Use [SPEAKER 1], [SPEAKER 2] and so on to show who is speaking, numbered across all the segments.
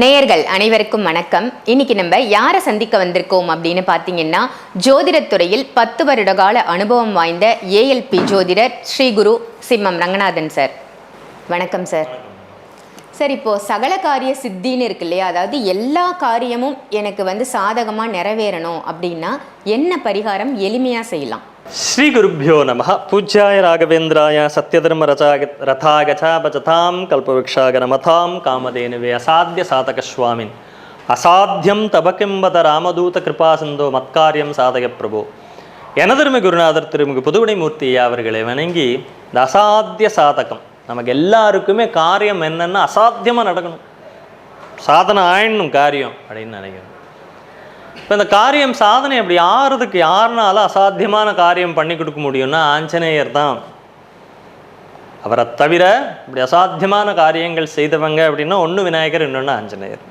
[SPEAKER 1] நேயர்கள் அனைவருக்கும் வணக்கம். இன்னைக்கு நம்ம யாரை சந்திக்க வந்திருக்கோம் அப்படின்னு பார்த்தீங்கன்னா ஜோதிடத்துறையில் பத்து வருட கால அனுபவம் வாய்ந்த ஏஎல்பி ஜோதிடர் ஸ்ரீ குரு சிம்மம் ரங்கநாதன் சார். வணக்கம் சார். சார் இப்போது சகல காரிய சித்தின்னு இருக்கு இல்லையா? அதாவது எல்லா காரியமும் எனக்கு வந்து சாதகமாக நிறைவேறணும் அப்படின்னா என்ன பரிகாரம் எளிமையாக செய்யலாம்?
[SPEAKER 2] ஸ்ரீ குருப்பியோ நம. பூஜ்யாய ராகவேந்திராய சத்யதர்ம ரசாக ரதாகச்சாபஜதாம் கல்பவృక్షாகரமதாம் காமதேனுவே அசாத்திய சாதக சாதகஸ்வாமின் அசாத்தியம் தபக்கிம்பத ராமதூத கிருபா சிந்தோ மத்காரியம் சாதக பிரபு எனதருமை குருநாதர் திருமிகு புதுவினை மூர்த்தி அவர்களை வணங்கி இந்த அசாத்திய சாதகம் நமக்கு எல்லாருக்குமே காரியம் என்னென்னா அசாத்தியமாக நடக்கணும் சாதனை ஆயிடணும் காரியம் அப்படின்னு நினைக்கிறேன் இப்போ இந்த காரியம் சாதனை அப்படி ஆறுறதுக்கு யாருனால அசாத்தியமான காரியம் பண்ணி கொடுக்க முடியும்னா ஆஞ்சநேயர் தான். அவரை தவிர இப்படி அசாத்தியமான காரியங்கள் செய்தவங்க அப்படின்னா ஒன்று விநாயகர் இன்னொன்று ஆஞ்சநேயர்.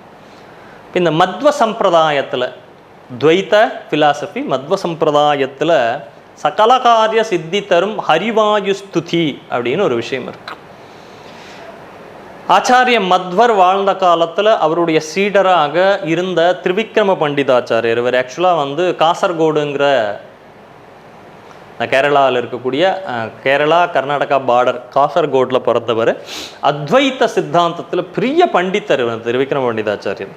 [SPEAKER 2] இப்போ இந்த மத்வ சம்பிரதாயத்தில் துவைத்த ஃபிலாசபி மத்வ சம்பிரதாயத்தில் சகல காரிய சித்தி தரும் ஹரிவாயு ஸ்துதி அப்படின்னு ஒரு விஷயம் இருக்கு. ஆச்சாரிய மத்வர் வாழ்ந்த காலத்தில் அவருடைய சீடராக இருந்த திருவிக்ரம பண்டிதாச்சாரியர் இவர். ஆக்சுவலாக வந்து காசர்கோடுங்கிற கேரளாவில் இருக்கக்கூடிய கேரளா கர்நாடகா பார்டர் காசர்கோட்டில் பிறந்தவர். அத்வைத்த சித்தாந்தத்தில் பெரிய பண்டித்தர் திருவிக்ரம பண்டிதாச்சாரியர்.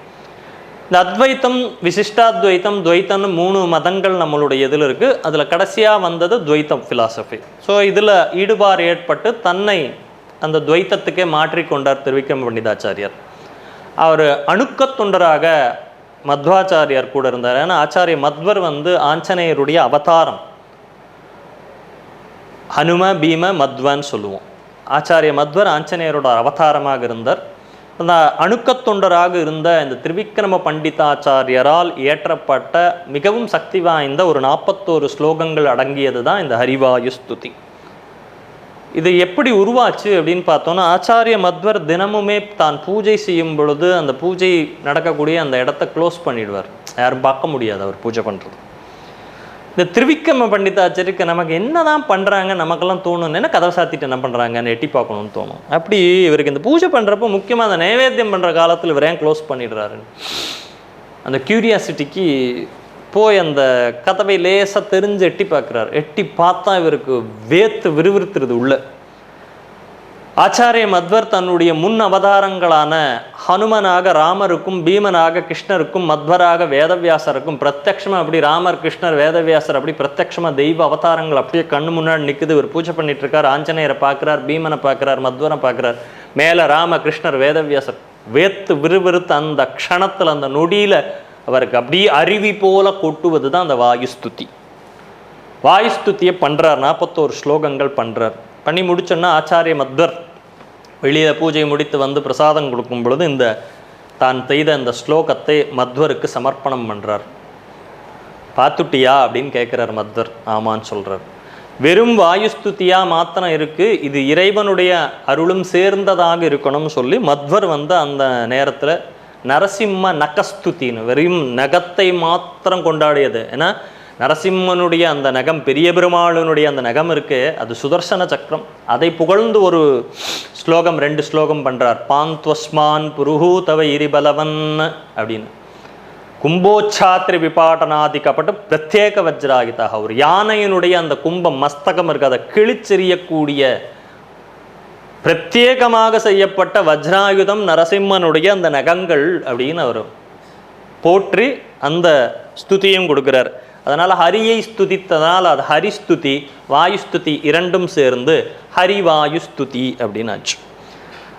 [SPEAKER 2] இந்த அத்வைத்தம் விசிஷ்டாத்வைத்தம் துவைத்தம்னு மூணு மதங்கள் நம்மளுடைய இதில் இருக்குது அதில் கடைசியாக வந்தது துவைத்தம் ஃபிலாசபி ஸோ இதில் ஈடுபாடு ஏற்பட்டு தன்னை அந்த துவைத்தத்துக்கே மாற்றிக்கொண்டார் திருவிக்ரம பண்டிதாச்சாரியார். அவர் அணுக்க தொண்டராக மத்வாச்சாரியார் கூட இருந்தார். ஏன்னா ஆச்சாரிய மத்வர் வந்து ஆஞ்சநேயருடைய அவதாரம். ஹனும பீம மத்வன்னு சொல்லுவோம். ஆச்சாரிய மத்வர் ஆஞ்சநேயரோட அவதாரமாக இருந்தார். அந்த அணுக்கத் தொண்டராக இருந்த இந்த திரிவிக்ரம பண்டிதாச்சாரியரால் இயற்றப்பட்ட மிகவும் சக்தி வாய்ந்த ஒரு நாற்பத்தோரு ஸ்லோகங்கள் அடங்கியது தான் இந்த ஹரிவாயு ஸ்துதி. இது எப்படி உருவாச்சு அப்படின்னு பார்த்தோன்னா ஆச்சாரிய மத்வர் தினமுமே தான் பூஜை செய்யும் பொழுது அந்த பூஜை நடக்கக்கூடிய அந்த இடத்த க்ளோஸ் பண்ணிடுவார். யாரும் பார்க்க முடியாது அவர் பூஜை பண்ணுறது இந்த திருவிக்கம பண்டிதாச்சருக்கு நமக்கு என்னதான் பண்ணுறாங்க நமக்கெல்லாம் தோணுன்னு கதை கதவை சாத்திட்டு என்ன பண்ணுறாங்கன்னு எட்டி பார்க்கணும்னு தோணும். அப்படி இவருக்கு இந்த பூஜை பண்ணுறப்போ முக்கியமாக அந்த நைவேத்தியம் பண்ணுற காலத்தில் இவர் ஏன் க்ளோஸ் பண்ணிடுறாருன்னு. அந்த கியூரியாசிட்டிக்கு போய் அந்த கதவை லேசா தெரிஞ்சு எட்டி பார்க்குறார். எட்டி பார்த்தா இவருக்கு வேத்து விறுவிறுத்துறது உள்ள. ஆச்சாரிய மத்வர் தன்னுடைய முன் அவதாரங்களான ஹனுமனாக ராமருக்கும் பீமனாக கிருஷ்ணருக்கும் மத்வராக வேதவியாசருக்கும் பிரத்யக்ஷமாக அப்படி ராமர் கிருஷ்ணர் வேதவியாசர் அப்படி பிரத்யக்ஷமாக தெய்வ அவதாரங்கள் அப்படியே கண்ணு முன்னாடி நிக்குது. இவர் பூஜை பண்ணிட்டு இருக்கார். ஆஞ்சநேயரை பார்க்குறார் பீமனை பார்க்குறார் மத்வரை பார்க்குறார். மேலே ராம கிருஷ்ணர் வேதவியாசர் வேத்து விறுவிறுத்து அந்த க்ஷணத்தில் அந்த நொடியில அவருக்கு அப்படியே அருவி போல கொட்டுவது தான் அந்த வாயுஸ்துதி. வாயுஸ்துதியை பண்ணுறார் நாற்பத்தோரு ஸ்லோகங்கள் பண்ணுறார் பண்ணி முடிச்சோன்னா ஆச்சாரிய மத்வர் வெளியில் பூஜை முடித்து வந்து பிரசாதம் கொடுக்கும் பொழுது இந்த தான் செய்த இந்த ஸ்லோகத்தை மத்வருக்கு சமர்ப்பணம் பண்ணுறார் பார்த்துட்டியா அப்படின்னு கேட்குறார் மத்வர். ஆமான்னு சொல்கிறார் வெறும் வாயுஸ்துதியா மாத்திரம் இருக்குது இது இறைவனுடைய அருளும் சேர்ந்ததாக இருக்கணும்னு சொல்லி மத்வர் வந்து அந்த நேரத்தில் நரசிம்ம நகஸ்துத்தின்னு வெறும் நகத்தை மாத்திரம் கொண்டாடியது. ஏன்னா நரசிம்மனுடைய அந்த நகம் பெரிய பெருமாளுனுடைய அந்த நகம் இருக்கு. அது சுதர்சன சக்கரம். அதை புகழ்ந்து ஒரு ஸ்லோகம் ரெண்டு ஸ்லோகம் பண்ணுறார் பாந்த்வஸ்மான் புருஹூ தவ இரிபலவன் அப்படின்னு. கும்போச்சாத்திரி விபாட்டனாதிக்கப்பட்டு பிரத்யேக வஜ்ராகிதாக ஒரு யானையினுடைய அந்த கும்பம் மஸ்தகம் இருக்கு. அதை கிழிச்செறியக்கூடிய பிரத்யேகமாக செய்யப்பட்ட வஜ்ராயுதம் நரசிம்மனுடைய அந்த நகங்கள் அப்படின்னு அவர் போற்றி அந்த ஸ்துதியும் கொடுக்குறார். அதனால் ஹரியை ஸ்துதித்ததால் அது ஹரிஸ்துதி வாயுஸ்துதி இரண்டும் சேர்ந்து ஹரிவாயுஸ்துதி அப்படின்னு ஆச்சு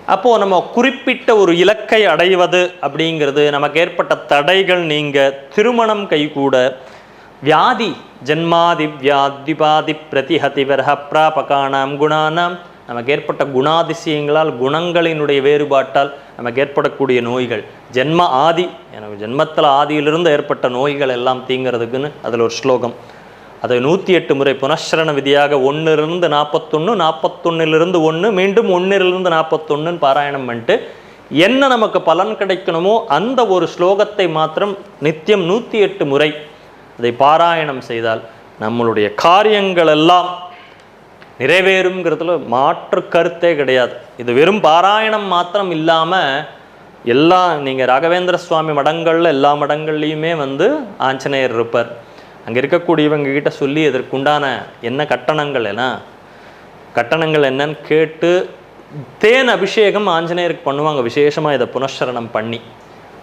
[SPEAKER 2] அப்போது நம்ம குறிப்பிட்ட ஒரு இலக்கை அடைவது அப்படிங்கிறது நமக்கு ஏற்பட்ட தடைகள் நீங்க திருமணம் கைகூட வியாதி ஜென்மாதி வியாதிபாதி பிரதிஹதி விரஹ பிராபகானாம் குணானாம் நமக்கு ஏற்பட்ட குணாதிசயங்களால் குணங்களினுடைய வேறுபாட்டால் நமக்கு ஏற்படக்கூடிய நோய்கள். ஜென்ம ஆதி எனக்கு ஜென்மத்தில் ஆதியிலிருந்து ஏற்பட்ட நோய்கள் எல்லாம் தீங்கிறதுக்குன்னு அதில் ஒரு ஸ்லோகம். அதை நூற்றி எட்டு முறை புனஸ்ரண விதியாக ஒன்றிலிருந்து நாற்பத்தொன்று நாற்பத்தொன்னிலிருந்து ஒன்று மீண்டும் ஒன்றிலிருந்து நாற்பத்தொன்னுன்னு பாராயணம் பண்ணிட்டு என்ன நமக்கு பலன் கிடைக்கணுமோ அந்த ஒரு ஸ்லோகத்தை மாத்திரம் நித்தியம் நூற்றி எட்டு முறை அதை பாராயணம் செய்தால் நம்மளுடைய காரியங்கள் எல்லாம் நிறைவேறுங்கிறதுல மாற்று கருத்தே கிடையாது. இது வெறும் பாராயணம் மாத்திரம் இல்லாமல் எல்லா நீங்கள் ராகவேந்திர சுவாமி மடங்களில் எல்லா மடங்கள்லையுமே வந்து ஆஞ்சநேயர் இருப்பார். அங்கே இருக்கக்கூடியவங்க கிட்ட சொல்லி இதற்குண்டான என்ன கட்டணங்கள் எல்லாம் கட்டணங்கள் என்னன்னு கேட்டு தேன் அபிஷேகம் ஆஞ்சநேயருக்கு பண்ணுவாங்க. விசேஷமாக இதை புனஸ்சரணம் பண்ணி.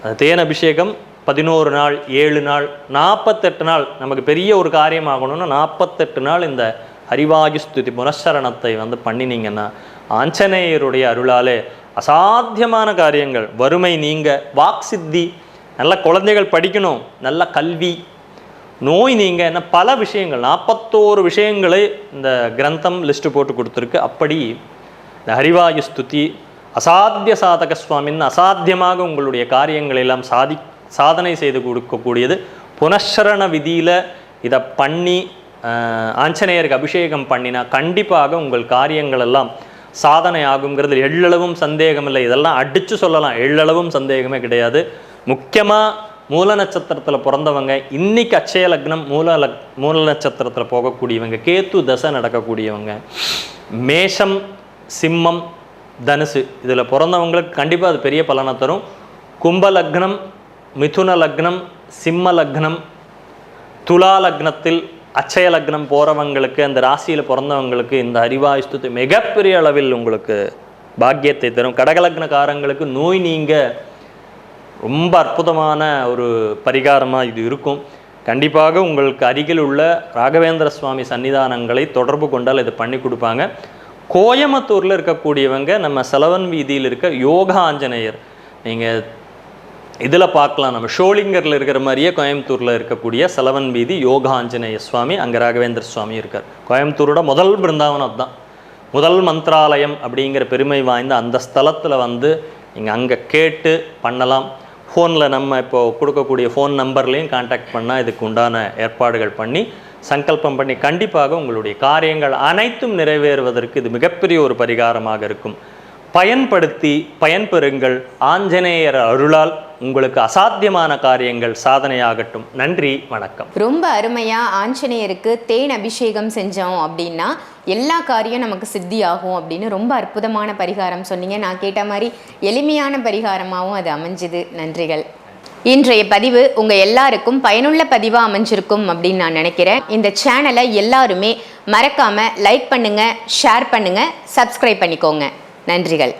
[SPEAKER 2] அந்த தேன் அபிஷேகம் பதினோரு நாள் ஏழு நாள் நாற்பத்தெட்டு நாள் நமக்கு பெரிய ஒரு காரியம் ஆகணும்னா நாற்பத்தெட்டு நாள் இந்த ஹரிவாயு ஸ்துதி புனஸ்சரணத்தை வந்து பண்ணினீங்கன்னா ஆஞ்சநேயருடைய அருளாலே அசாத்தியமான காரியங்கள் வறுமை நீங்க வாக் சித்தி நல்ல குழந்தைகள் படிக்கணும் நல்ல கல்வி நோய் நீங்க என்ன பல விஷயங்கள் நாற்பத்தோரு விஷயங்களை இந்த கிரந்தம் லிஸ்ட் போட்டு கொடுத்துருக்கு. அப்படி இந்த ஹரிவாயு ஸ்துதி அசாத்திய சாதக சுவாமின்னு அசாத்தியமாக உங்களுடைய காரியங்களை எல்லாம் சாதி சாதனை செய்து கொடுக்கக்கூடியது புனஸ்சரண விதியில் இதை பண்ணி ஆஞ்சநேயருக்கு அபிஷேகம் பண்ணினா கண்டிப்பாக உங்கள் காரியங்கள் எல்லாம் சாதனை ஆகுங்கிறது எள்ளளவும் சந்தேகம் இல்லை இதெல்லாம் அடித்து சொல்லலாம். எள்ளளவும் சந்தேகமே கிடையாது. முக்கியமாக மூல நட்சத்திரத்தில் பிறந்தவங்க இன்னைக்கு அச்சய லக்னம் மூல லக் மூல நட்சத்திரத்தில் போகக்கூடியவங்க கேத்து தசை நடக்கக்கூடியவங்க மேஷம் சிம்மம் தனுசு இதில் பிறந்தவங்களுக்கு கண்டிப்பாக அது பெரிய பலனை தரும். கும்ப லக்னம் மிதுன லக்னம் சிம்ம லக்னம் துலா லக்னத்தில் அச்சய லக்னம் போகிறவங்களுக்கு அந்த ராசியில் பிறந்தவங்களுக்கு இந்த அறிவாயுஸ்து மிகப்பெரிய அளவில் உங்களுக்கு பாக்கியத்தை தரும். கடகலக்னக்காரங்களுக்கு நோய் நீங்க ரொம்ப அற்புதமான ஒரு பரிகாரமாக இது இருக்கும். கண்டிப்பாக உங்களுக்கு அருகில் உள்ள ராகவேந்திர சுவாமி சன்னிதானங்களை தொடர்பு கொண்டால் இது பண்ணி கொடுப்பாங்க. கோயம்புத்தூரில் இருக்கக்கூடியவங்க நம்ம செலவன் வீதியில் இருக்க யோகா ஆஞ்சநேயர். நீங்கள் இதில் பார்க்கலாம். நம்ம ஷோலிங்கரில் இருக்கிற மாதிரியே கோயம்புத்தூரில் இருக்கக்கூடிய செலவன் வீதி யோகா ஆஞ்சநேய சுவாமி அங்கே ராகவேந்திர சுவாமி இருக்கார். கோயம்புத்தூரோட முதல் பிருந்தாவனம் தான் முதல் மந்த்ராலயம் அப்படிங்கிற பெருமை வாய்ந்த அந்த ஸ்தலத்தில் வந்து நீங்கள் அங்கே கேட்டு பண்ணலாம். ஃபோனில் நம்ம இப்போ கொடுக்கக்கூடிய ஃபோன் நம்பர்லேயும் காண்டாக்ட் பண்ணால் இதுக்கு உண்டான ஏற்பாடுகள் பண்ணி சங்கல்பம் பண்ணி கண்டிப்பாக உங்களுடைய காரியங்கள் அனைத்தும் நிறைவேறுவதற்கு இது மிகப்பெரிய ஒரு பரிகாரமாக இருக்கும். பயன்படுத்தி பயன்பெறுங்கள். ஆஞ்சநேயர் அருளால் உங்களுக்கு அசாத்தியமான காரியங்கள் சாதனையாகட்டும். நன்றி வணக்கம்.
[SPEAKER 1] ரொம்ப அருமையா ஆஞ்சநேயருக்கு தேன் அபிஷேகம் செஞ்சோம் அப்படின்னா எல்லா காரியம் நமக்கு சித்தி ஆகும் அப்படின்னு ரொம்ப அற்புதமான பரிகாரம் சொன்னீங்க. நான் கேட்ட மாதிரி எளிமையான பரிகாரமாகவும் அது அமைஞ்சுது. நன்றிகள். இன்றைய பதிவு உங்கள் எல்லாருக்கும் பயனுள்ள பதிவாக அமைஞ்சிருக்கும் அப்படின்னு நான் நினைக்கிறேன். இந்த சேனலை எல்லாருமே மறக்காமல் லைக் பண்ணுங்கள் ஷேர் பண்ணுங்கள் சப்ஸ்கிரைப் பண்ணிக்கோங்க. நன்றிகள்.